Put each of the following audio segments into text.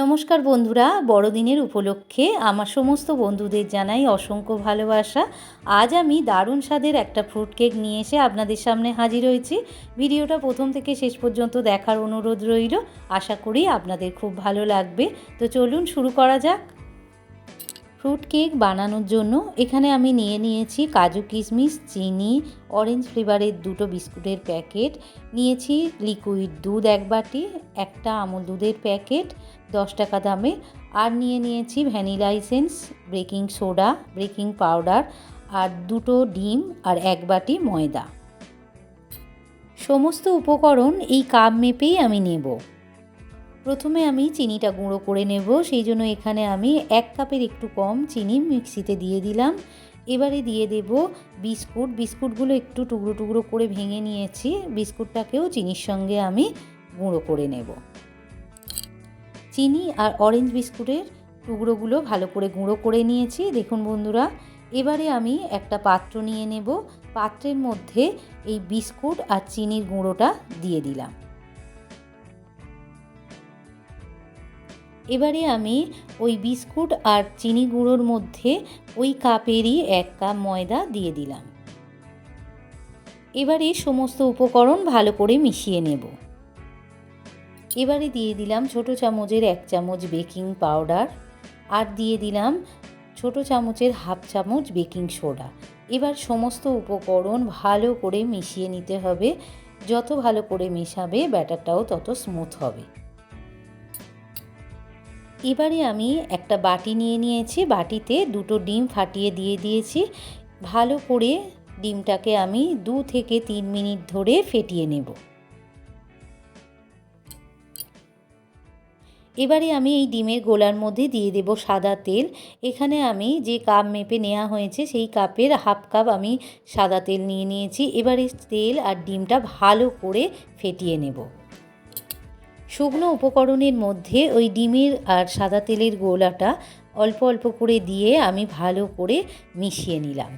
নমস্কার বন্ধুরা, বড়দিনের উপলক্ষে আমার সমস্ত বন্ধুদের জানাই অসংখ্য ভালোবাসা। আজ আমি দারুণ স্বাদের একটা ফ্রুট কেক নিয়ে এসে আপনাদের সামনে হাজির হয়েছি। ভিডিওটা প্রথম থেকে শেষ পর্যন্ত দেখার অনুরোধ রইল। আশা করি আপনাদের খুব ভালো লাগবে। তো চলুন শুরু করা যাক। ফ্রুট কেক বানানোর জন্য এখানে আমি নিয়ে নিয়েছি কাজু কিশমিশ, চিনি, অরেঞ্জ ফ্লেভারের দুটো বিস্কুটের প্যাকেট। নিয়েছি লিকুইড দুধ এক বাটি, একটা আমুল দুধের প্যাকেট। দশ টাকা দামে। আর নিয়ে নিয়েছি vanilla essence, baking soda, baking powder, আর দুটো ডিম আর এক বাটি ময়দা। সমস্ত উপকরণ এই কাপ মেপেই আমি নেব। প্রথমে আমি চিনিটা গুঁড়ো করে নেব, সেই জন্য এখানে আমি এক কাপের একটু কম চিনি মিক্সিতে দিয়ে দিলাম। এবারে দিয়ে দেব বিস্কুট। বিস্কুটগুলো একটু টুকরো টুকরো করে ভেঙে নিয়েছি। বিস্কুটটাকেও চিনির সঙ্গে আমি গুঁড়ো করে নেব। চিনি আর অরেঞ্জ বিস্কুটের টুকরোগুলো ভালো করে গুঁড়ো করে নিয়েছি। দেখুন বন্ধুরা, এবারে আমি একটা পাত্র নিয়ে নেব। পাত্রের মধ্যে এই বিস্কুট আর চিনির গুঁড়োটা দিয়ে দিলাম। এবারে আমি ওই বিস্কুট আর চিনি গুঁড়োর মধ্যে ওই কাপেরই এক কাপ ময়দা দিয়ে দিলাম। এবারে সমস্ত উপকরণ ভালো করে মিশিয়ে নেব। এবারে দিয়ে দিলাম ছোট চামচের এক চামচ বেকিং পাউডার আর দিয়ে দিলাম ছোট চামচের হাফ চামচ বেকিং সোডা। এবার সমস্ত উপকরণ ভালো করে মিশিয়ে নিতে হবে। যত ভালো করে মেশাবে, ব্যাটারটাও তত স্মুথ হবে। এবারে আমি একটা বাটি নিয়ে নিয়েছি। বাটিতে দুটো ডিম ফাটিয়ে দিয়ে দিয়েছি। ভালো করে ডিমটাকে আমি দু থেকে তিন মিনিট ধরে ফেটিয়ে নেব। এবারে আমি এই ডিমের গোলার মধ্যে দিয়ে দেব সাদা তেল। এখানে আমি যে কাপ মেপে নেওয়া হয়েছে সেই কাপের হাফ কাপ আমি সাদা তেল নিয়ে নিয়েছি। এবারে তেল আর ডিমটা ভালো করে ফেটিয়ে নেব। শুকনো উপকরণের মধ্যে ওই ডিমের আর সাদা তেলের গোলাটা অল্প অল্প করে দিয়ে আমি ভালো করে মিশিয়ে নিলাম।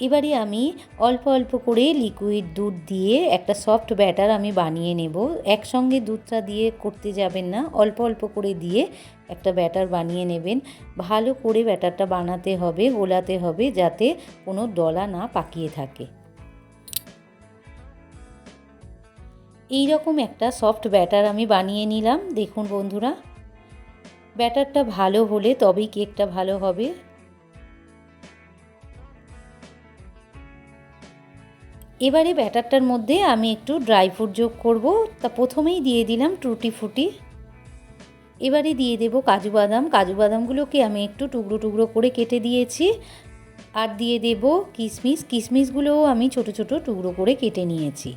এবারে আমি অল্প অল্প করে লিকুইড দুধ দিয়ে একটা সফট ব্যাটার আমি বানিয়ে নেব। একসঙ্গে দুধটা দিয়ে করতে যাবেন না, অল্প অল্প করে দিয়ে একটা ব্যাটার বানিয়ে নেবেন। ভালো করে ব্যাটারটা বানাতে হবে গোলাতে হবে যাতে কোনো দলা না পাকিয়ে থাকে। এই রকম একটা সফট ব্যাটার আমি বানিয়ে নিলাম। দেখুন বন্ধুরা, ব্যাটারটা ভালো হলে তবেই কেকটা ভালো হবে। এবারে ব্যাটারটার মধ্যে আমি একটু ড্রাই ফ্রুট যোগ করব। তা প্রথমেই দিয়ে দিলাম টুটি ফুটি। এবারে দিয়ে দেব কাজু বাদাম। কাজু বাদামগুলোকে আমি একটু টুকরো টুকরো করে কেটে দিয়েছি। আর দিয়ে দেব কিশমিশ কিশমিশগুলোও আমি ছোট ছোট টুকরো করে কেটে নিয়েছি।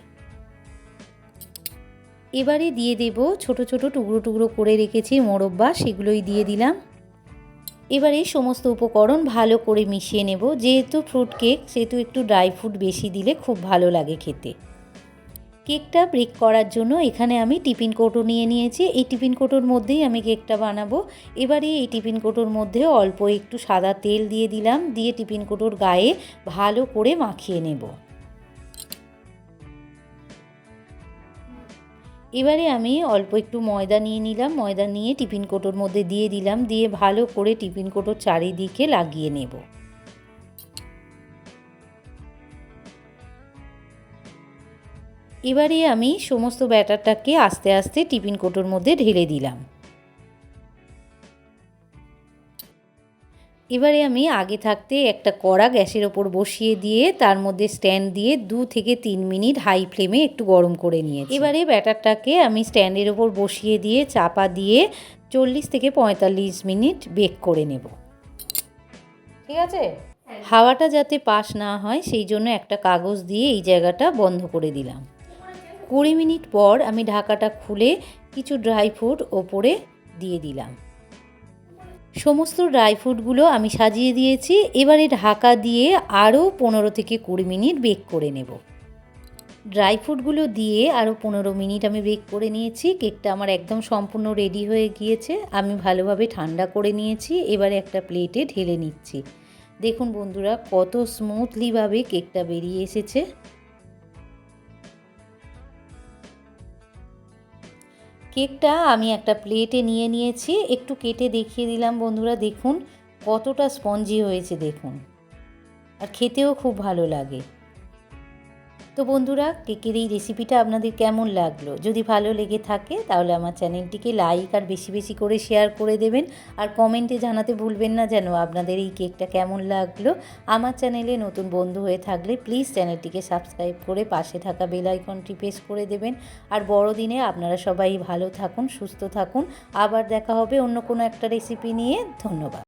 এবারে দিয়ে দেব ছোট ছোট টুকরো টুকরো করে রেখেছি মোরব্বা, সেগুলোই দিয়ে দিলাম। এবারে সমস্ত উপকরণ ভালো করে মিশিয়ে নেব। যেহেতু ফ্রুট কেক, সেহেতু একটু ড্রাই ফ্রুট বেশি দিলে খুব ভালো লাগে খেতে। কেকটা ব্রেক করার জন্য এখানে আমি টিফিন কোটো নিয়ে নিয়েছি। এই টিফিন কোটোর মধ্যেই আমি কেকটা বানাবো। এবারে এই টিফিন কোটোর মধ্যে অল্প একটু সাদা তেল দিয়ে দিলাম। দিয়ে টিফিন কোটোর গায়ে ভালো করে মাখিয়ে নেব। এবারে আমি অল্প একটু ময়দা নিয়ে নিলাম, ময়দা নিয়ে টিফিন কোটোর মধ্যে দিয়ে দিলাম, দিয়ে ভালো করে টিফিন কোটোর চারিদিকে লাগিয়ে নেব। এবারে আমি সমস্ত ব্যাটারটাকে আস্তে আস্তে টিফিন কোটোর মধ্যে ঢেলে দিলাম। এবারে আমি আগে থাকতে একটা কড়া গ্যাসের ওপর বসিয়ে দিয়ে তার মধ্যে স্ট্যান্ড দিয়ে দু থেকে তিন মিনিট হাই ফ্লেমে একটু গরম করে নিয়ে এবারে ব্যাটারটাকে আমি স্ট্যান্ডের ওপর বসিয়ে দিয়ে চাপা দিয়ে চল্লিশ থেকে পঁয়তাল্লিশ মিনিট বেক করে নেব। ঠিক আছে? হাওয়াটা যাতে পাস না হয়, সেই জন্য একটা কাগজ দিয়ে এই জায়গাটা বন্ধ করে দিলাম। কুড়ি মিনিট পর আমি ঢাকাটা খুলে কিছু ড্রাই ফ্রুট ওপরে দিয়ে দিলাম। সমস্ত ড্রাই ফ্রুটগুলো আমি সাজিয়ে দিয়েছি। এবারে ঢাকা দিয়ে আরও পনেরো থেকে কুড়ি মিনিট বেক করে নেব। ড্রাই ফ্রুটগুলো দিয়ে আরও পনেরো মিনিট আমি বেক করে নিয়েছি। কেকটা আমার একদম সম্পূর্ণ রেডি হয়ে গিয়েছে। আমি ভালোভাবে ঠান্ডা করে নিয়েছি। এবারে একটা প্লেটে ঢেলে নিচ্ছি। দেখুন বন্ধুরা, কত স্মুথলিভাবে কেকটা বেরিয়ে এসেছে। কেকটা আমি একটা প্লেটে নিয়ে নিয়েছি, একটু কেটে দেখিয়ে দিলাম বন্ধুরা, দেখুন কতটা স্পঞ্জি হয়েছে, দেখুন। আর খেতেও খুব ভালো লাগে। তো বন্ধুরা কেকের এই রেসিপিটা আপনাদের কেমন লাগল? যদি ভালো লেগে থাকে, তাহলে আমার চ্যানেলটিকে লাইক আর বেশি বেশি করে শেয়ার করে দেবেন। আর কমেন্টে জানাতে ভুলবেন না যেন আপনাদের এই কেকটা কেমন লাগল। আমার চ্যানেলে নতুন বন্ধু হয়ে থাকলে প্লিজ চ্যানেলটিকে সাবস্ক্রাইব করে পাশে থাকা বেল আইকনটি প্রেস করে দেবেন। আর বড়দিনে আপনারা সবাই ভালো থাকুন, সুস্থ থাকুন। আবার দেখা হবে অন্য কোনো একটা রেসিপি নিয়ে। ধন্যবাদ।